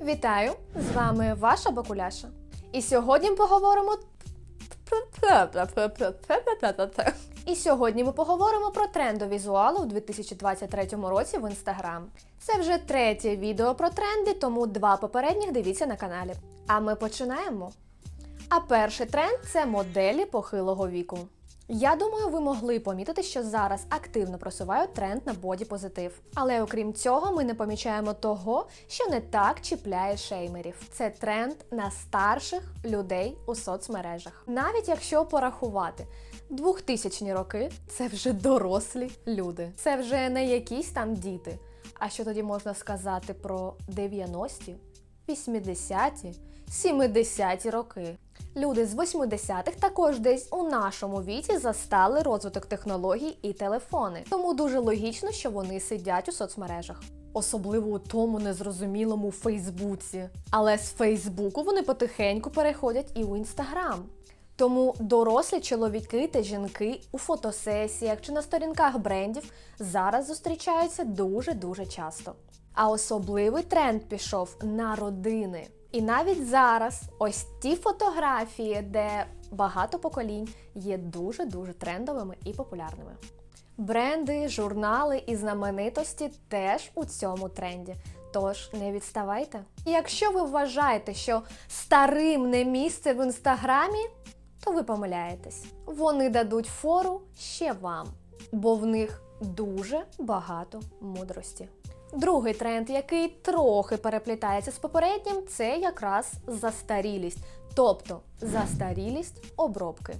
Вітаю! З вами ваша Бакуляша. І сьогодні ми поговоримо. І сьогодні ми поговоримо про тренди візуалу у 2023 році в інстаграм. Це вже третє відео про тренди, тому два попередніх дивіться на каналі. А ми починаємо. А перший тренд це моделі похилого віку. Я думаю, ви могли помітити, що зараз активно просувають тренд на боді-позитив. Але окрім цього, ми не помічаємо того, що не так чіпляє шеймерів. Це тренд на старших людей у соцмережах. Навіть якщо порахувати, 2000-ні роки це вже дорослі люди, це вже не якісь там діти. А що тоді можна сказати про 90-ті, 80-ті, 70-ті роки? Люди з 80-х також десь у нашому віці застали розвиток технологій і телефони. Тому дуже логічно, що вони сидять у соцмережах. Особливо у тому незрозумілому Фейсбуці. Але з Фейсбуку вони потихеньку переходять і у Інстаграм. Тому дорослі чоловіки та жінки у фотосесіях чи на сторінках брендів зараз зустрічаються дуже-дуже часто. А особливий тренд пішов на родини. І навіть зараз ось ті фотографії, де багато поколінь є дуже-дуже трендовими і популярними. Бренди, журнали і знаменитості теж у цьому тренді. Тож не відставайте. І якщо ви вважаєте, що старим не місце в інстаграмі, то ви помиляєтесь. Вони дадуть фору ще вам, бо в них дуже багато мудрості. Другий тренд, який трохи переплітається з попереднім, це якраз застарілість, тобто застарілість обробки.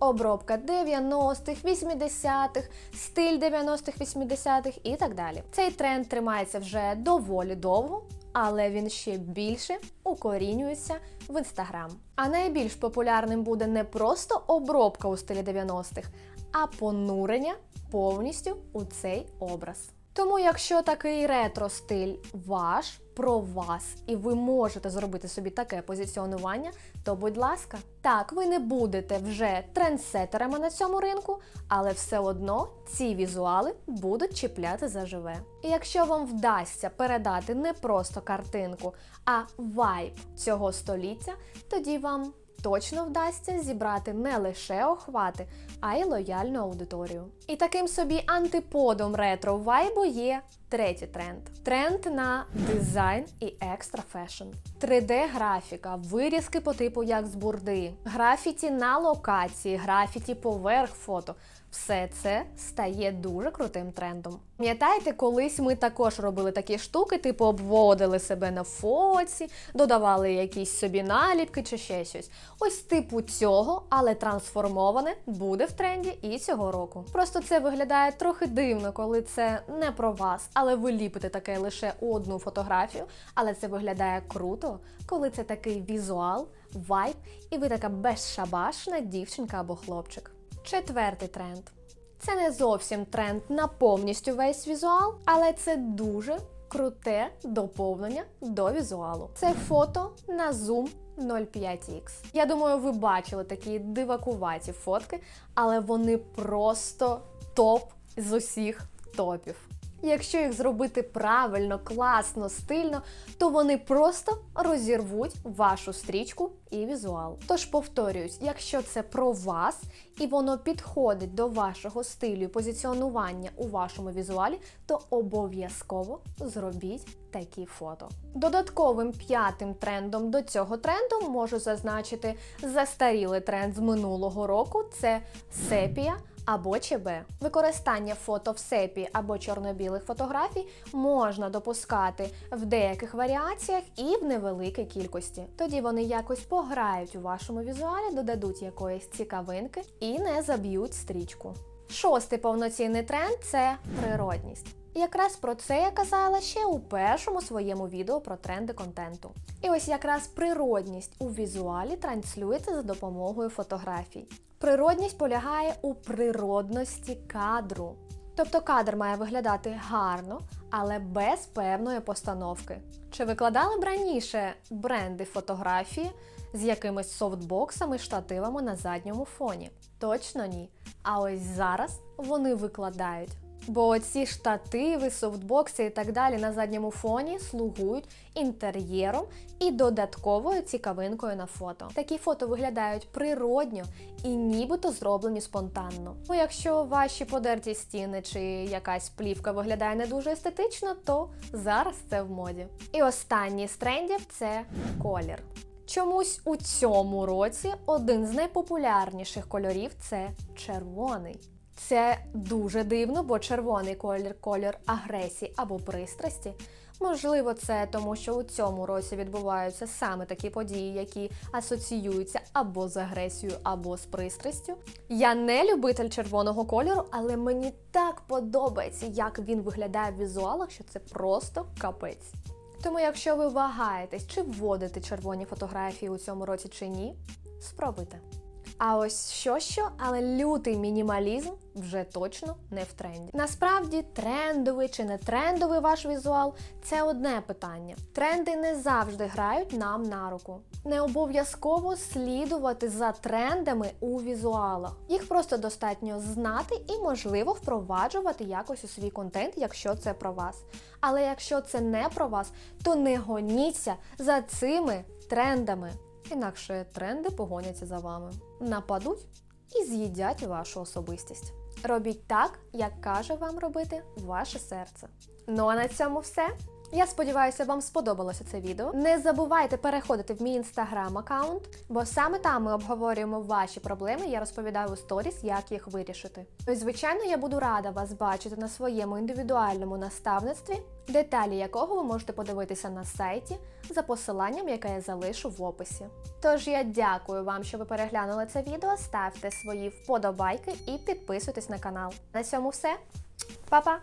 Обробка 90-х, 80-х, стиль 90-х, 80-х і так далі. Цей тренд тримається вже доволі довго, але він ще більше укорінюється в інстаграм. А найбільш популярним буде не просто обробка у стилі 90-х, а понурення повністю у цей образ. Тому, якщо такий ретро-стиль ваш про вас, і ви можете зробити собі таке позиціонування, то будь ласка, так, ви не будете вже трендсетерами на цьому ринку, але все одно ці візуали будуть чіпляти заживе. І якщо вам вдасться передати не просто картинку, а вайб цього століття, тоді вам точно вдасться зібрати не лише охвати, а й лояльну аудиторію. І таким собі антиподом ретро вайбу є третій тренд: тренд на дизайн і екстра фешн. 3D-графіка, вирізки по типу як з бурди, графіті на локації, графіті поверх фото. Все це стає дуже крутим трендом. Пам'ятаєте, колись ми також робили такі штуки, типу обводили себе на фоці, додавали якісь собі наліпки чи ще щось. Ось типу цього, але трансформоване буде в тренді і цього року. Просто це виглядає трохи дивно, коли це не про вас, але ви ліпите таке лише одну фотографію. Але це виглядає круто, коли це такий візуал, вайб, і ви така безшабашна дівчинка або хлопчик. Четвертий тренд. Це не зовсім тренд на повністю весь візуал, але це дуже круте доповнення до візуалу. Це фото на Zoom 05X. Я думаю, ви бачили такі дивакуваті фотки, але вони просто топ з усіх топів. Якщо їх зробити правильно, класно, стильно, то вони просто розірвуть вашу стрічку і візуал. Тож повторююсь, якщо це про вас і воно підходить до вашого стилю позиціонування у вашому візуалі, то обов'язково зробіть такі фото. Додатковим п'ятим трендом до цього тренду можу зазначити застарілий тренд з минулого року це сепія або ЧБ. Використання фото в сепі або чорно-білих фотографій можна допускати в деяких варіаціях і в невеликій кількості. Тоді вони якось пограють у вашому візуалі, додадуть якоїсь цікавинки і не заб'ють стрічку. Шостий повноцінний тренд це природність. Якраз про це я казала ще у першому своєму відео про тренди контенту. І ось якраз природність у візуалі транслюється за допомогою фотографій. Природність полягає у природності кадру. Тобто кадр має виглядати гарно, але без певної постановки. Чи викладали б раніше бренди фотографії з якимись софтбоксами, штативами на задньому фоні? Точно ні. А ось зараз вони викладають. Бо ці штативи, софтбокси і так далі на задньому фоні слугують інтер'єром і додатковою цікавинкою на фото. Такі фото виглядають природньо і нібито зроблені спонтанно. Ну, якщо ваші подерті стіни чи якась плівка виглядає не дуже естетично, то зараз це в моді. І останній з трендів це колір. Чомусь у цьому році один з найпопулярніших кольорів це червоний. Це дуже дивно, бо червоний колір колір агресії або пристрасті. Можливо, це тому, що у цьому році відбуваються саме такі події, які асоціюються або з агресією, або з пристрастю. Я не любитель червоного кольору, але мені так подобається, як він виглядає в візуалах, що це просто капець. Тому, якщо ви вагаєтесь, чи вводити червоні фотографії у цьому році чи ні, спробуйте. А ось що що, але лютий мінімалізм вже точно не в тренді. Насправді, трендовий чи не трендовий ваш візуал це одне питання. Тренди не завжди грають нам на руку. Не обов'язково слідувати за трендами у візуалах. Їх просто достатньо знати і, можливо, впроваджувати якось у свій контент, якщо це про вас. Але якщо це не про вас, то не гоніться за цими трендами. Інакше тренди погоняться за вами, нападуть і з'їдять вашу особистість. Робіть так, як каже вам робити ваше серце. Ну а на цьому все. Я сподіваюся, вам сподобалося це відео. Не забувайте переходити в мій інстаграм аккаунт, бо саме там ми обговорюємо ваші проблеми. Я розповідаю у сторіс, як їх вирішити. Ну і звичайно, я буду рада вас бачити на своєму індивідуальному наставництві, деталі якого ви можете подивитися на сайті за посиланням, яке я залишу в описі. Тож я дякую вам, що ви переглянули це відео. Ставте свої вподобайки і підписуйтесь на канал. На цьому все. Па-па!